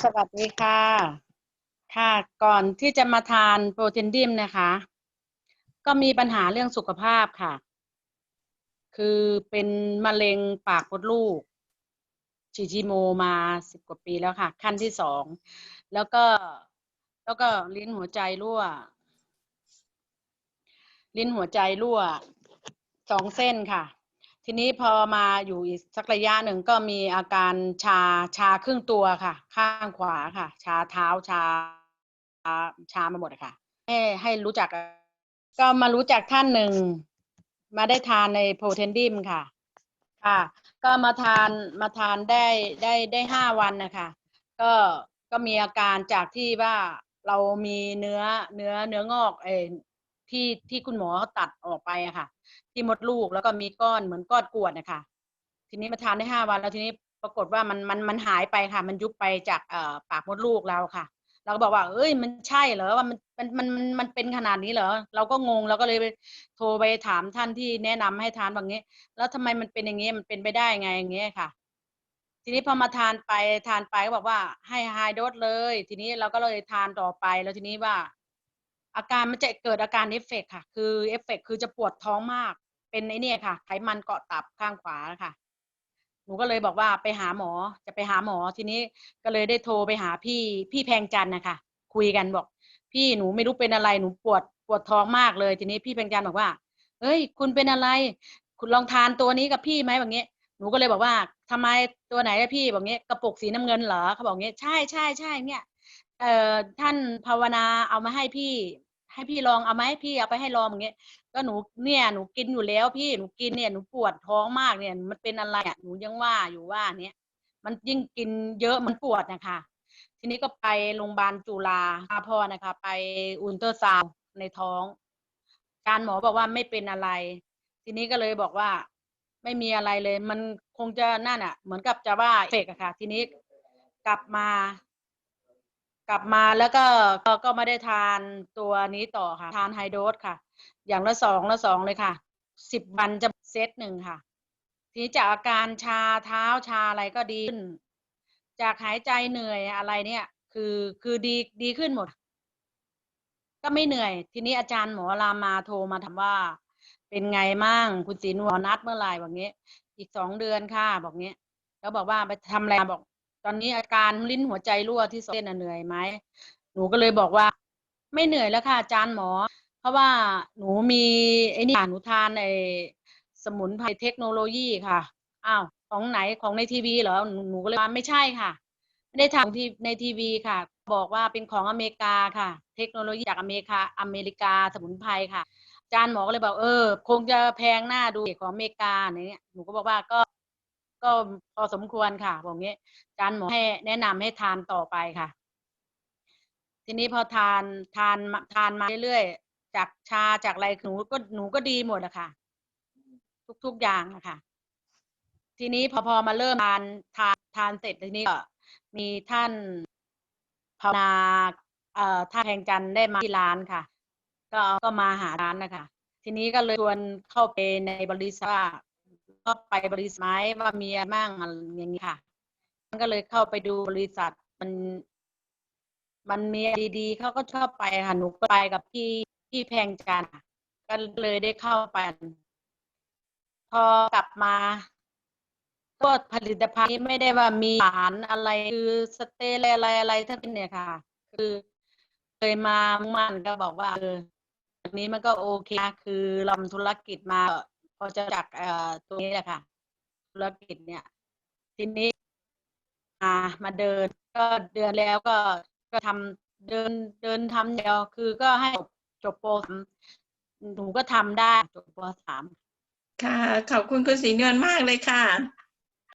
สวัสดีค่ะ ค่ะ ก่อนที่จะมาทานโปรตีนดิมนะคะ ก็มีปัญหาเรื่องสุขภาพค่ะ คือเป็นมะเร็งปากมดลูก ฉีดคีโมมาสิบกว่าปีแล้วค่ะ ขั้นที่สอง แล้วก็ แล้วก็ลิ้นหัวใจรั่ว ลิ้นหัวใจรั่วสองเส้นค่ะ ทีนี้พอมาอยู่อีกสักระยะหนึ่งก็มีอาการชาชาครึ่งตัวค่ะ ข้างขวาค่ะ ชาเท้าชาชามาหมดค่ะ ให้ให้รู้จัก ก็มารู้จักท่านหนึ่ง มาได้ทานในโพเทนดิมค่ะ ค่ะ ก็มาทานมาทานได้ได้ได้ห้าวันนะคะก็ก็มีอาการจากที่ว่าเรามีเนื้อเนื้อเนื้องอกเออ ที่ที่คุณหมอตัดออกไปอะค่ะ ที่มดลูกแล้วก็มีก้อนเหมือนก้อนกวดนะคะทีนี้มาทานได้ห้าวันแล้วทีนี้ปรากฏว่ามันมันมันหายไปค่ะ มันยุบไปจากเอ่อปากมดลูกเราค่ะ เราก็บอกว่า เอ้ย มันใช่เหรอว่ามันมันมันมันมันเป็นขนาดนี้เหรอเราก็งงเราก็เลยไปโทรไปถามท่านที่แนะนำให้ทานแบบนี้ แล้วทำไมมันเป็นอย่างนี้มันเป็นไปได้ไงอย่างเงี้ยค่ะ ทีนี้พอมาทานไปทานไปก็บอกว่าให้ไฮโดสเลย ทีนี้เราก็เลยทานต่อไปแล้วทีนี้ว่า อาการมันจะเกิดอาการเอฟเฟกต์ค่ะ คือเอฟเฟกต์คือจะปวดท้องมาก เป็นไอเนี่ยค่ะ ไขมันเกาะตับข้างขวาค่ะ หนูก็เลยบอกว่าไปหาหมอ จะไปหาหมอทีนี้ก็เลยได้โทรไปหาพี่พี่แพงจันนะคะ คุยกันบอก พี่หนูไม่รู้เป็นอะไรหนูปวดปวดท้องมากเลย ทีนี้พี่แพงจันบอกว่าเฮ้ย คุณเป็นอะไร คุณลองทานตัวนี้กับพี่ไหมแบบนี้หนูก็เลยบอกว่าทำไมตัวไหนอะพี่บอกงี้กระปุกสีน้ำเงินเหรอเขาบอกงี้ใช่ใช่ใช่เนี่ย เอ่อท่านภาวนาเอามาให้พี่ ให้พี่ลองเอามาให้พี่เอาไปให้ลองอย่างเงี้ยก็หนูเนี่ยหนูกินอยู่แล้วพี่หนูกินเนี่ยหนูปวดท้องมากเนี่ยมันเป็นอะไรอะหนูยังว่าอยู่ว่าเนี้ยมันยิ่งกินเยอะมันปวดนะคะทีนี้ก็ไปโรงพยาบาลจุฬาภาพรนะคะ ไปอุลตราซาวในท้องการหมอบอกว่าไม่เป็นอะไร ทีนี้ก็เลยบอกว่าไม่มีอะไรเลย มันคงจะนั่นอะ เหมือนกับจะว่าเฟกอะค่ะ ทีนี้กลับมา ลับมาแล้วก็ก็ไม่ได้ทานตัวนี้ต่อค่ะ ทานไฮโดสค่ะ อย่างละสองละสองเลยค่ะสิบวันจะเซตหนึ่งค่ะ ทีนี้จากอาการชาเท้าชาอะไรก็ดีขึ้น จากหายใจเหนื่อยอะไรเนี่ย คือคือดีดีขึ้นหมด ก็ไม่เหนื่อย ทีนี้อาจารย์หมอรามาโทรมาถามว่า เป็นไงมั่งคุณศรีนวลนัดเมื่อไหร่บอกงี้ อีกสองเดือนค่ะ บอกงี้แล้วบอกว่าไปทำอะไรบอก ตอนนี้อาการลิ้นหัวใจรั่วที่เส้นเหนื่อยไหมหนูก็เลยบอกว่า ไม่เหนื่อยแล้วค่ะอาจารย์หมอ เพราะว่าหนูมีไอ้นี่หนูทานไอ้สมุนไพรเทคโนโลยีค่ะอ้าวของไหนของในทีวีเหรอหนูหนูก็เลยว่าไม่ใช่ค่ะไม่ได้ทำที่ในทีวีค่ะ บอกว่าเป็นของอเมริกาค่ะ เทคโนโลยีจากอเมริกาอเมริกาสมุนไพรค่ะอาจารย์หมอก็เลยบอกเออ คงจะแพงหน้าดูของอเมริกาเนี่ยหนูก็บอกว่าก็ ก็พอสมควรค่ะบอกงี้อาจารย์หมอให้แนะนำให้ทานต่อไปค่ะ ทีนี้พอทานทานทานมาเรื่อยๆจากชาจากอะไรหนูก็หนูก็ดีหมดอะค่ะ ทุกๆอย่างอะค่ะ ทีนี้พอพอมาเริ่มทานทานทานเสร็จทีนี้ก็มีท่านภาวนาเอ่อท่านแพงจันได้มาที่ร้านค่ะ ก็ก็มาหาร้านนะคะ ทีนี้ก็เลยชวนเข้าไปในบริษัท ก็ไปบริษัทไหมว่ามีอะไรบ้างอะไรอย่างนี้ค่ะ มันก็เลยเข้าไปดูบริษัทมัน มันมีดีๆเขาก็ชอบไปค่ะหนูก็ไปกับพี่พี่แพงจันก็เลยได้เข้าไปพอกลับมาก็ผลิตภัณฑ์ไม่ได้ว่ามีสารอะไรคือสเตรอยด์อะไรอะไรทั้งนั้นเนี่ยค่ะ คือเคยมามันก็บอกว่าเอออันนี้มันก็โอเคคือเราทำธุรกิจมา อจะจากเอ่อตัวนี้แหละค่ะธุรกิจเนี่ยทีนี้มามาเดิน ก็เดือนแล้วก็ก็ทำเดินเดินทำเดียวคือก็ให้จบจบโปรสามหนูก็ทำได้จบโปรสามค่ะ ขอบคุณคุณสีเงินมากเลยค่ะ